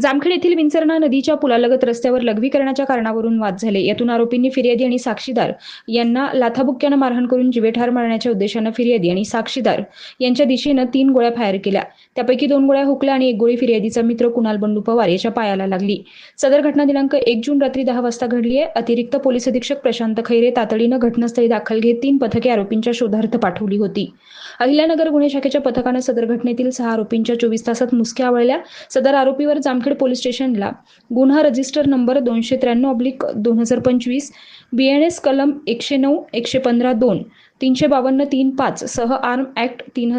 जामखेड येथील विंचरणा नदीच्या पुलालगत रस्त्यावर लघवीकरणाच्या कारणावरून वाद झाले. यातून आरोपींनी फिर्यादी आणि साक्षीदार यांना लाथाबुक्क्यानं मारहाण करून जिवेठार मारण्याच्या उद्देशानं फिर्यादी आणि साक्षीदार यांच्या दिशेनं तीन गोळ्या फायर केल्या. त्यापैकी दोन गोळ्या हुकल्या आणि एक गोळी फिर्यादीचा मित्र कुणाल बंडू पवार याच्या पायाला लागली. सदर घटना दिनांक एक जून रात्री दहा वाजता घडली आहे. अतिरिक्त पोलीस अधीक्षक प्रशांत खैरे तातडीनं घटनास्थळी दाखल घेत तीन पथके आरोपींच्या शोधार्थ पाठवली होती. अहिल्यानगर गुन्हे शाखेच्या पथकानं सदर घटनेतील सहा आरोपींच्या चोवीस तासात मुसक्या आवळल्या. सदर आरोपीवर जामखेड पोलीस स्टेशनला गुन्हा रजिस्टर नंबर दोनशे त्र्याण्णव ऑब्लिक दोन हजार पंचवीस बी एन एस कलम एकशे नऊ एकशे पंधरा दोन तीनशे बावन्न तीन पाच सह आर्म ॲक्ट तीन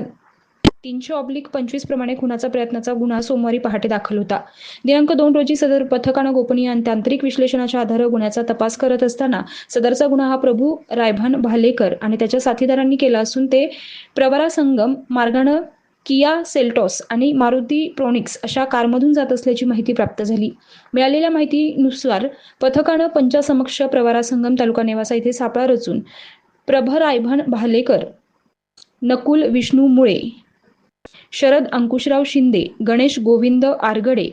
तीनशे ऑब्लिक पंचवीस प्रमाणे खुनाचा प्रयत्नाचा गुन्हा सोमवारी पहाटे दाखल होता. दिनांक दोन रोजी सदर पथकानं गोपनीय आणि तांत्रिक विश्लेषणाच्या आधारे गुन्ह्याचा तपास करत असताना सदरचा गुन्हा हा प्रभू रायभान भालेकर आणि त्याच्या साथीदारांनी केला असून ते प्रवरा संगम मार्गानं किया सेल्टॉस आणि मारुती प्रोनिक्स अशा कारमधून जात असल्याची माहिती प्राप्त झाली. मिळालेल्या माहितीनुसार पथकानं पंचासमक्ष प्रवारा संगम तालुका नेवासा येथे सापळा रचून प्रभर रायभान भालेकर नकुल विष्णू मुळे शरद अंकुशराव शिंदे गणेश गोविंद आरगडे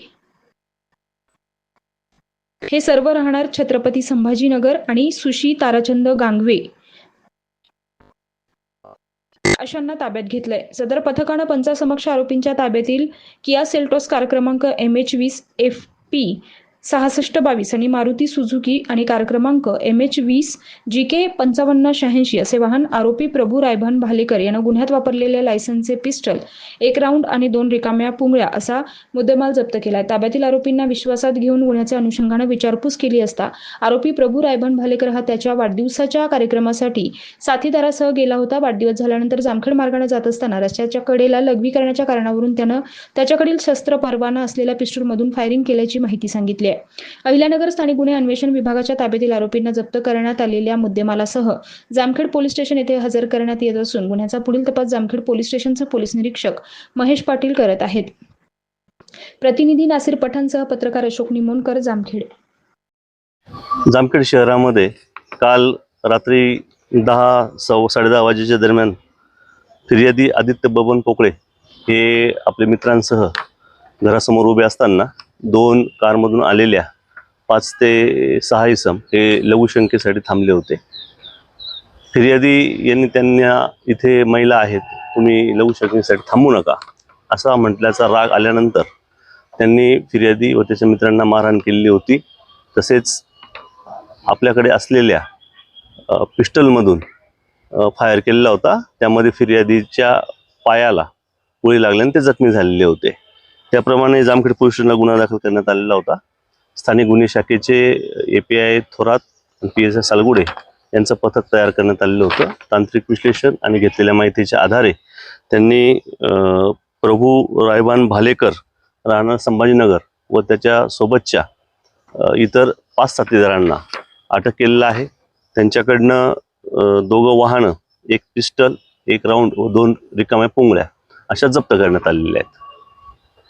हे सर्व राहणार छत्रपती संभाजीनगर आणि सुशी ताराचंद गांगवे अशांना ताब्यात घेतलंय. सदर पथकानं पंचासमक्ष आरोपींच्या ताब्यातील किया सेल्टोस कार क्रमांक एम एच वीस एफ पी सहासष्ट बावीस आणि मारुती सुझुकी आणि कार क्रमांक एम एच वीस जी के पंचावन्न शहाऐंशी असे वाहन आरोपी प्रभू रायभान भालेकर यानं गुन्ह्यात वापरलेल्या लायसनचे पिस्टल एक राऊंड आणि दोन रिकाम्या पुंगळ्या असा मुद्देमाल जप्त केला आहे ताब्यातील आरोपींना विश्वासात घेऊन गुन्ह्याच्या अनुषंगानं विचारपूस केली असता आरोपी प्रभू रायभान भालेकर हा त्याच्या वाढदिवसाच्या कार्यक्रमासाठी साथीदारासह गेला होता. वाढदिवस झाल्यानंतर जामखेड मार्गाने जात असताना रस्त्याच्या कडेला लघवी करण्याच्या कारणावरून त्यानं त्याच्याकडील शस्त्र परवाना असलेल्या पिस्टलमधून फायरिंग केल्याची माहिती सांगितली आहे. अहिल्यानगर स्थानिक गुन्हे अन्वेषण विभागाच्या ताब्यातील आरोपींना जप्त करण्यात आलेल्या मुद्देमालासह जामखेड पोलीस स्टेशन येथे हजर करण्यात येत असून गुन्ह्याचा पुढील तपास जामखेड पोलीस स्टेशनचे पोलीस निरीक्षक महेश पाटील करत आहेत. प्रतिनिधी नासिर पठाणसह पत्रकार अशोक निमोणकर जामखेड. जामखेड शहरामध्ये काल रात्री दहा सव साडेदहा वाजेच्या दरम्यान फिर्यादी आदित्य बबन पोकळे हे आपल्या मित्रांसह घरासमोर उभे असताना दोन कारमधून आलेल्या पाच ते सहा इसम हे लघुशंकेसाठी थांबले होते. फिर्यादी यांनी त्यांना इथे महिला आहेत तुम्ही लघुशंकेसाठी थांबू नका असा म्हटल्याचा राग आल्यानंतर त्यांनी फिर्यादी व त्याच्या मित्रांना मारहाण केलेली होती. तसेच आपल्याकडे असलेल्या पिस्टलमधून फायर केलेला होता. त्यामध्ये फिर्यादीच्या पायाला गोळी लागल्याने ते जखमी झालेले होते. त्याप्रमाणे जामखेड पोलीस स्टेशनला गुन्हा दाखल करण्यात आलेला होता. स्थानिक गुन्हे शाखेचे A P I Thorat P S I Salgude यांचं पथक तयार करण्यात आलेलं होतं. तांत्रिक विश्लेषण आणि घेतलेल्या माहितीच्या आधारे त्यांनी प्रभू रायबान भालेकर राहणार संभाजीनगर व त्याच्या सोबतच्या इतर पाच साथीदारांना अटक केलेलं आहे. त्यांच्याकडनं दोघं वाहनं एक पिस्टल एक राऊंड व दोन रिकाम्या पुंगळ्या अशा जप्त करण्यात आलेल्या आहेत.